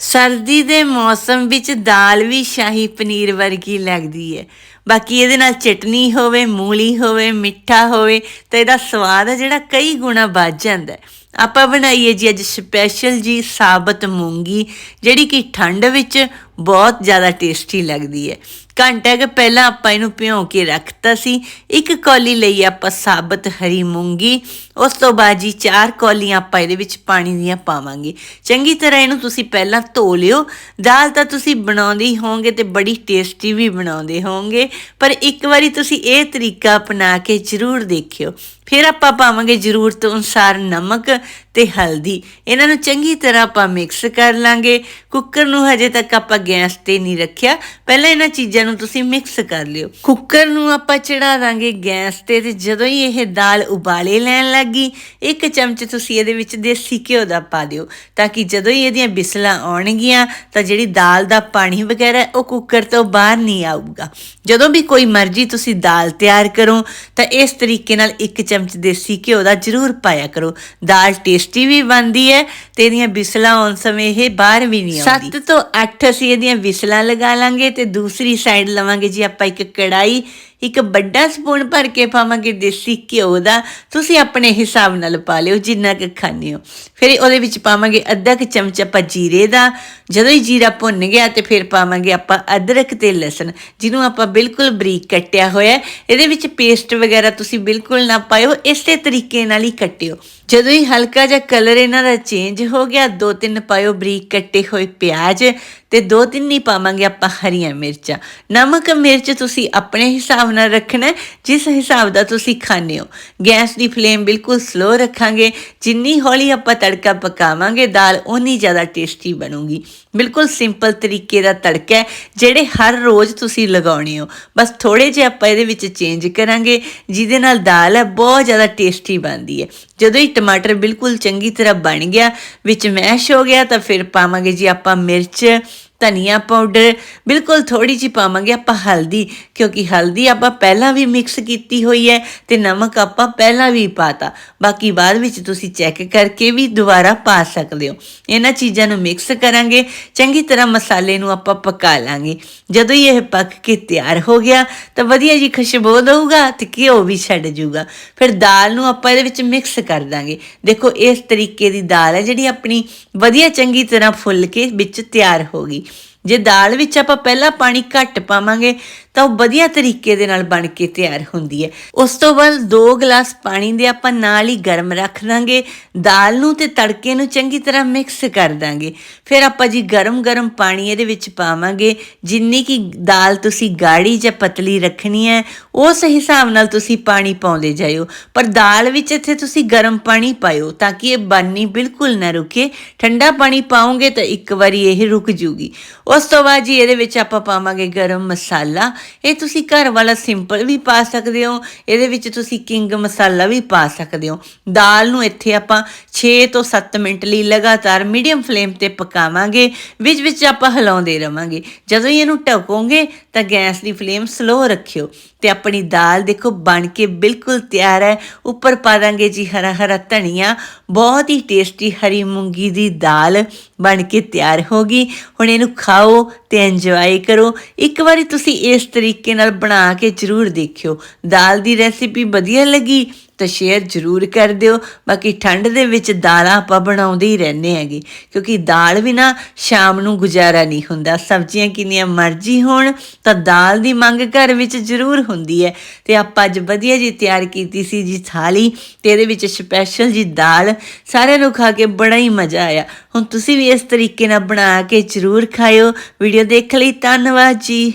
ਸਰਦੀ ਦੇ ਮੌਸਮ ਵਿੱਚ ਦਾਲ ਵੀ ਸ਼ਾਹੀ ਪਨੀਰ ਵਰਗੀ ਲੱਗਦੀ ਹੈ। ਬਾਕੀ ਇਹਦੇ ਨਾਲ ਚਟਨੀ ਹੋਵੇ, ਮੂਲੀ ਹੋਵੇ, ਮਿੱਠਾ ਹੋਵੇ ਤਾਂ ਇਹਦਾ ਸਵਾਦ ਹੈ ਜਿਹੜਾ ਕਈ ਗੁਣਾ ਵੱਧ ਜਾਂਦਾ ਹੈ। ਆਪਾਂ ਬਣਾਈਏ ਜੀ ਅੱਜ ਸਪੈਸ਼ਲ ਜੀ ਸਾਬਤ ਮੂੰਗੀ, ਜਿਹੜੀ ਕਿ ਠੰਡ ਵਿੱਚ ਬਹੁਤ ਜ਼ਿਆਦਾ ਟੇਸਟੀ ਲੱਗਦੀ ਹੈ। ਘੰਟਾ ਕੁ ਪਹਿਲਾਂ ਆਪਾਂ ਇਹਨੂੰ ਭਿਉਂ ਕੇ ਰੱਖਤਾ ਸੀ। ਇੱਕ ਕੌਲੀ ਲਈ ਆਪਾਂ ਸਾਬਤ ਹਰੀ ਮੂੰਗੀ, ਉਸ ਤੋਂ ਬਾਅਦ ਜੀ ਚਾਰ ਕੌਲੀਆਂ ਆਪਾਂ ਇਹਦੇ ਵਿੱਚ ਪਾਣੀ ਦੀਆਂ ਪਾਵਾਂਗੇ। ਚੰਗੀ ਤਰ੍ਹਾਂ ਇਹਨੂੰ ਤੁਸੀਂ ਪਹਿਲਾਂ ਧੋ ਲਿਓ। ਦਾਲ ਤਾਂ ਤੁਸੀਂ ਬਣਾਉਂਦੇ ਹੀ ਹੋਵੋਗੇ ਤੇ ਬੜੀ ਟੇਸਟੀ ਵੀ ਬਣਾਉਂਦੇ ਹੋਵੋਗੇ। ਪਰ ਇੱਕ ਵਾਰੀ ਤੁਸੀਂ ਇਹ ਤਰੀਕਾ ਅਪਣਾ ਕੇ ਜ਼ਰੂਰ ਦੇਖਿਓ। ਫਿਰ ਆਪਾਂ ਪਾਵਾਂਗੇ ਜ਼ਰੂਰਤ ਅਨੁਸਾਰ ਨਮਕ ਤੇ ਹਲਦੀ। ਇਹਨਾਂ ਨੂੰ ਚੰਗੀ ਤਰ੍ਹਾਂ ਆਪਾਂ ਮਿਕਸ ਕਰ ਲਾਂਗੇ। ਕੁੱਕਰ ਨੂੰ ਹਜੇ ਤੱਕ ਆਪਾਂ ਗੈਸ ਤੇ ਨਹੀਂ ਰੱਖਿਆ। ਪਹਿਲਾਂ ਇਹਨਾਂ ਚੀਜ਼ਾਂ ਨੂੰ ਤੁਸੀਂ ਮਿਕਸ ਕਰ ਲਿਓ। ਕੁੱਕਰ ਨੂੰ ਆਪਾਂ ਚੜਾ ਦਾਂਗੇ ਗੈਸ ਤੇ ਤੇ ਜਦੋਂ ਹੀ ਇਹ ਦਾਲ ਉਬਾਲੇ ਲੈਣ ਲੱਗੀ ਇੱਕ ਚਮਚ ਤੁਸੀਂ ਇਹਦੇ ਵਿੱਚ ਦੇਸੀ ਘਿਓ ਦਾ ਪਾ ਦਿਓ। ਤਾਂ ਕਿ ਜਦੋਂ ਹੀ ਇਹਦੀਆਂ ਬਿਸਲਾਂ ਆਉਣਗੀਆਂ, ਤਾਂ ਜਿਹੜੀ ਦਾਲ ਦਾ ਪਾਣੀ ਵਗੈਰਾ ਉਹ ਕੁੱਕਰ ਤੋਂ ਬਾਹਰ ਨਹੀਂ ਆਊਗਾ। ਜਦੋਂ ਵੀ ਕੋਈ ਮਰਜ਼ੀ ਤੁਸੀਂ ਦਾਲ ਤਿਆਰ ਕਰੋ, ਤਾਂ ਇਸ ਤਰੀਕੇ ਨਾਲ ਇੱਕ ਚਮਚ ਦੇਸੀ ਘਿਓ ਦਾ ਜ਼ਰੂਰ ਪਾਇਆ ਕਰੋ। ਦਾਲ ਟੇਸਟੀ ਵੀ ਬਣਦੀ ਹੈ ਤੇ ਇਹਦੀਆਂ ਬਿਸਲਾਂ ਆਉਣ ਸਮੇਂ ਇਹ ਬਾਹਰ ਵੀ ਨਹੀਂ ਆਉਂਦੀ। 7 ਤੋਂ 8 ਅਸੀਂ ਇਹਦੀਆਂ ਬਿਸਲਾਂ ਲਗਾ ਲਾਂਗੇ ਤੇ ਦੂਸਰੀ ਸਾਈਡ ਲਵਾਂਗੇ ਜੀ ਆਪਾਂ ਇੱਕ ਕੜਾਈ ਇੱਕ ਵੱਡਾ ਸਪੂਨ ਭਰ ਕੇ ਪਾਵਾਂਗੇ ਦੇਸੀ ਘਿਓ ਦਾ। ਤੁਸੀਂ ਆਪਣੇ ਹਿਸਾਬ ਨਾਲ ਪਾ ਲਿਓ, ਜਿੰਨਾ ਕੁ ਖਾਣੇ ਹੋ। ਫਿਰ ਉਹਦੇ ਵਿੱਚ ਪਾਵਾਂਗੇ ਅੱਧਾ ਕੁ ਚਮਚ ਆਪਾਂ ਜੀਰੇ ਦਾ। ਜਦੋਂ ਹੀ ਜੀਰਾ ਭੁੰਨ ਗਿਆ ਤੇ ਫਿਰ ਪਾਵਾਂਗੇ ਆਪਾਂ ਅਦਰਕ ਤੇ ਲਸਣ, ਜਿਹਨੂੰ ਆਪਾਂ ਬਿਲਕੁਲ ਬਰੀਕ ਕੱਟਿਆ ਹੋਇਆ ਇਹਦੇ ਵਿੱਚ ਪੇਸਟ ਵਗੈਰਾ ਤੁਸੀਂ ਬਿਲਕੁਲ ਨਾ ਪਾਇਓ, ਇਸੇ ਤਰੀਕੇ ਨਾਲ ਹੀ ਕੱਟਿਓ। ਜਦੋਂ ਹੀ ਹਲਕਾ ਜਿਹਾ ਕਲਰ ਇਹਨਾਂ ਦਾ ਚੇਂਜ ਹੋ ਗਿਆ ਦੋ ਤਿੰਨ ਪਾਇਓ ਬਰੀਕ ਕੱਟੇ ਹੋਏ ਪਿਆਜ਼ ਤੇ ਦੋ ਤਿੰਨ ਹੀ ਪਾਵਾਂਗੇ ਆਪਾਂ ਹਰੀਆਂ ਮਿਰਚਾਂ। ਨਮਕ, ਮਿਰਚ ਤੁਸੀਂ ਆਪਣੇ ਹਿਸਾਬ ਨਾਲ ਰੱਖਣਾ, ਜਿਸ ਹਿਸਾਬ ਦਾ ਤੁਸੀਂ ਖਾਣੇ ਹੋ। ਗੈਸ ਦੀ ਫਲੇਮ ਬਿਲਕੁਲ ਸਲੋ ਰੱਖਾਂਗੇ, ਜਿੰਨੀ ਹੌਲੀ ਆਪਾਂ ਤੜਕਾ ਪਕਾਵਾਂਗੇ, ਦਾਲ ਓਨੀ ਜ਼ਿਆਦਾ ਟੇਸਟੀ ਬਣੂਗੀ। ਬਿਲਕੁਲ ਸਿੰਪਲ ਤਰੀਕੇ ਦਾ ਤੜਕਾ ਹੈ, ਜਿਹੜੇ ਹਰ ਰੋਜ਼ ਤੁਸੀਂ ਲਗਾਉਣੇ ਹੋ। ਬਸ ਥੋੜੇ ਜਿਹਾ ਆਪਾਂ ਇਹਦੇ ਵਿੱਚ ਚੇਂਜ ਕਰਾਂਗੇ, ਜਿਹਦੇ ਨਾਲ ਦਾਲ ਹੈ, ਬਹੁਤ ਜ਼ਿਆਦਾ ਟੇਸਟੀ ਬਣਦੀ ਹੈ। ਜਦੋਂ ਹੀ ਟਮਾਟਰ ਬਿਲਕੁਲ ਚੰਗੀ ਤਰ੍ਹਾਂ ਬਣ ਗਿਆ, ਵਿੱਚ ਮੈਸ਼ ਹੋ ਗਿਆ, ਤਾਂ ਫਿਰ ਪਾਵਾਂਗੇ ਜੀ ਆਪਾਂ ਮਿਰਚ ਧਨੀਆ ਪਾਊਡਰ ਬਿਲਕੁਲ ਥੋੜੀ ਜਿਹੀ ਪਾਵਾਂਗੇ ਆਪਾਂ ਹਲਦੀ, ਕਿਉਂਕਿ ਹਲਦੀ ਆਪਾਂ ਪਹਿਲਾਂ ਵੀ ਮਿਕਸ ਕੀਤੀ ਹੋਈ ਹੈ ਤੇ ਨਮਕ ਆਪਾਂ ਪਹਿਲਾਂ ਵੀ ਪਾਤਾ। ਬਾਕੀ ਬਾਅਦ ਵਿੱਚ ਤੁਸੀਂ ਚੈੱਕ ਕਰਕੇ ਵੀ ਦੁਬਾਰਾ ਪਾ ਸਕਦੇ ਹੋ। ਇਹਨਾਂ ਚੀਜ਼ਾਂ ਨੂੰ ਮਿਕਸ ਕਰਾਂਗੇ, ਚੰਗੀ ਤਰ੍ਹਾਂ ਮਸਾਲੇ ਨੂੰ ਆਪਾਂ ਪਕਾ ਲਾਂਗੇ। ਜਦੋਂ ਹੀ ਇਹ ਪੱਕ ਕੇ ਤਿਆਰ ਹੋ ਗਿਆ, ਤਾਂ ਵਧੀਆ ਜੀ ਖੁਸ਼ਬੂ ਦਊਗਾ ਤੇ ਘਿਓ ਵੀ ਛੱਡ ਜਾਊਗਾ। ਫਿਰ ਦਾਲ ਨੂੰ ਆਪਾਂ ਇਹਦੇ ਵਿੱਚ ਮਿਕਸ ਕਰ ਦਾਂਗੇ। ਦੇਖੋ, ਇਸ ਤਰੀਕੇ ਦੀ ਦਾਲ ਹੈ ਜਿਹੜੀ ਆਪਣੀ ਵਧੀਆ ਚੰਗੀ ਤਰ੍ਹਾਂ ਫੁੱਲ ਕੇ ਵਿੱਚ ਤਿਆਰ ਹੋ ਗਈ। ਜੇ ਦਾਲ ਵਿੱਚ ਆਪਾਂ ਪਹਿਲਾਂ ਪਾਣੀ ਘੱਟ ਪਾਵਾਂਗੇ ਤਾਂ ਉਹ ਵਧੀਆ ਤਰੀਕੇ ਦੇ ਨਾਲ ਬਣ ਕੇ ਤਿਆਰ ਹੁੰਦੀ ਹੈ। ਉਸ ਤੋਂ ਬਾਅਦ 2 ਗਲਾਸ ਪਾਣੀ ਦੇ ਆਪਾਂ ਨਾਲ ਹੀ ਗਰਮ ਰੱਖ ਦਾਂਗੇ, ਦਾਲ ਨੂੰ ਤੇ ਤੜਕੇ ਨੂੰ ਚੰਗੀ ਤਰ੍ਹਾਂ ਮਿਕਸ ਕਰ ਦਾਂਗੇ। ਫਿਰ ਆਪਾਂ ਜੀ ਗਰਮ-ਗਰਮ ਪਾਣੀ ਇਹਦੇ ਵਿੱਚ ਪਾਵਾਂਗੇ। ਜਿੰਨੀ ਕੀ ਦਾਲ ਤੁਸੀਂ ਗਾੜੀ ਜਾਂ ਪਤਲੀ ਰੱਖਣੀ ਹੈ, ਉਸ ਹਿਸਾਬ ਨਾਲ ਤੁਸੀਂ ਪਾਣੀ ਪਾਉਂਦੇ ਜਾਇਓ। ਪਰ ਦਾਲ ਵਿੱਚ ਇੱਥੇ ਤੁਸੀਂ ਗਰਮ ਪਾਣੀ ਪਾਇਓ ਤਾਂ ਕਿ ਇਹ ਬਾਨੀ ਬਿਲਕੁਲ ਨਾ ਰੁਕੇ। ਠੰਡਾ ਪਾਣੀ ਪਾਓਗੇ ਤਾਂ ਇੱਕ ਵਾਰੀ ਇਹ ਰੁਕ ਜੂਗੀ। ਉਸ ਤੋਂ ਬਾਅਦ ਜੀ ਇਹਦੇ ਵਿੱਚ ਆਪਾਂ ਪਾਵਾਂਗੇ ਗਰਮ ਮਸਾਲਾ। ਇਹ ਤੁਸੀਂ ਘਰ ਵਾਲਾ ਸਿੰਪਲ ਵੀ ਪਾ ਸਕਦੇ ਹੋ, ਇਹਦੇ ਵਿੱਚ ਤੁਸੀਂ ਕਿੰਗ ਮਸਾਲਾ ਵੀ ਪਾ ਸਕਦੇ ਹੋ। ਦਾਲ ਨੂੰ ਇੱਥੇ ਆਪਾਂ 6 ਤੋਂ 7 ਮਿੰਟ ਲਈ ਲਗਾਤਾਰ ਮੀਡੀਅਮ ਫਲੇਮ ਤੇ ਪਕਾਵਾਂਗੇ, ਵਿੱਚ ਵਿੱਚ ਆਪਾਂ ਹਿਲਾਉਂਦੇ ਰਵਾਂਗੇ। ਜਦੋਂ ਹੀ ਇਹਨੂੰ ਢੱਕੋਗੇ ਤਾਂ ਗੈਸ ਦੀ ਫਲੇਮ ਸਲੋ ਰੱਖਿਓ। ਤੇ ਆਪਣੀ ਦਾਲ ਦੇਖੋ ਬਣ ਕੇ ਬਿਲਕੁਲ ਤਿਆਰ ਹੈ। ਉੱਪਰ ਪਾ ਦਾਂਗੇ ਜੀ ਹਰਾ ਹਰਾ ਧਨੀਆ, ਬਹੁਤ ਹੀ ਟੇਸਟੀ ਹਰੀ ਮੂੰਗੀ ਦੀ ਦਾਲ ਬਣ ਕੇ ਤਿਆਰ ਹੋ ਗਈ। ਹੁਣ ਇਹਨੂੰ ਖਾਓ ਤੇ ਇੰਜੋਏ ਕਰੋ। ਇੱਕ ਵਾਰੀ ਤੁਸੀਂ ਇਸ ਤਰੀਕੇ ਨਾਲ ਬਣਾ ਕੇ ਜ਼ਰੂਰ ਦੇਖਿਓ। ਦਾਲ ਦੀ ਰੈਸਿਪੀ ਵਧੀਆ ਲੱਗੀ ਤਾਂ ਸ਼ੇਅਰ ਜ਼ਰੂਰ ਕਰ ਦਿਓ। ਬਾਕੀ ਠੰਡ ਦੇ ਵਿੱਚ ਦਾਲਾਂ ਆਪਾਂ ਬਣਾਉਂਦੇ ਹੀ ਰਹਿੰਦੇ ਹੈਗੇ। ਕਿਉਂਕਿ ਦਾਲ ਬਿਨਾ ਸ਼ਾਮ ਨੂੰ ਗੁਜ਼ਾਰਾ ਨਹੀਂ ਹੁੰਦਾ। ਸਬਜ਼ੀਆਂ ਕਿੰਨੀਆਂ ਮਰਜ਼ੀ ਹੋਣ, ਤਾਂ ਦਾਲ ਦੀ ਮੰਗ ਘਰ ਵਿੱਚ ਜ਼ਰੂਰ ਹੁੰਦੀ ਹੈ। ਤੇ ਆਪਾਂ ਅੱਜ ਵਧੀਆ ਜੀ ਤਿਆਰ ਕੀਤੀ ਸੀ ਜੀ ਥਾਲੀ। ਤੇ ਇਹਦੇ ਵਿੱਚ ਸਪੈਸ਼ਲ ਜੀ ਦਾਲ। ਸਾਰਿਆਂ ਨੂੰ ਖਾ ਕੇ ਬੜਾ ਹੀ ਮਜ਼ਾ ਆਇਆ। ਹੁਣ ਤੁਸੀਂ ਵੀ ਇਸ ਤਰੀਕੇ ਨਾਲ ਬਣਾ ਕੇ ਜ਼ਰੂਰ ਖਾਇਓ। ਵੀਡੀਓ ਦੇਖ ਲਈ। ਧੰਨਵਾਦ ਜੀ।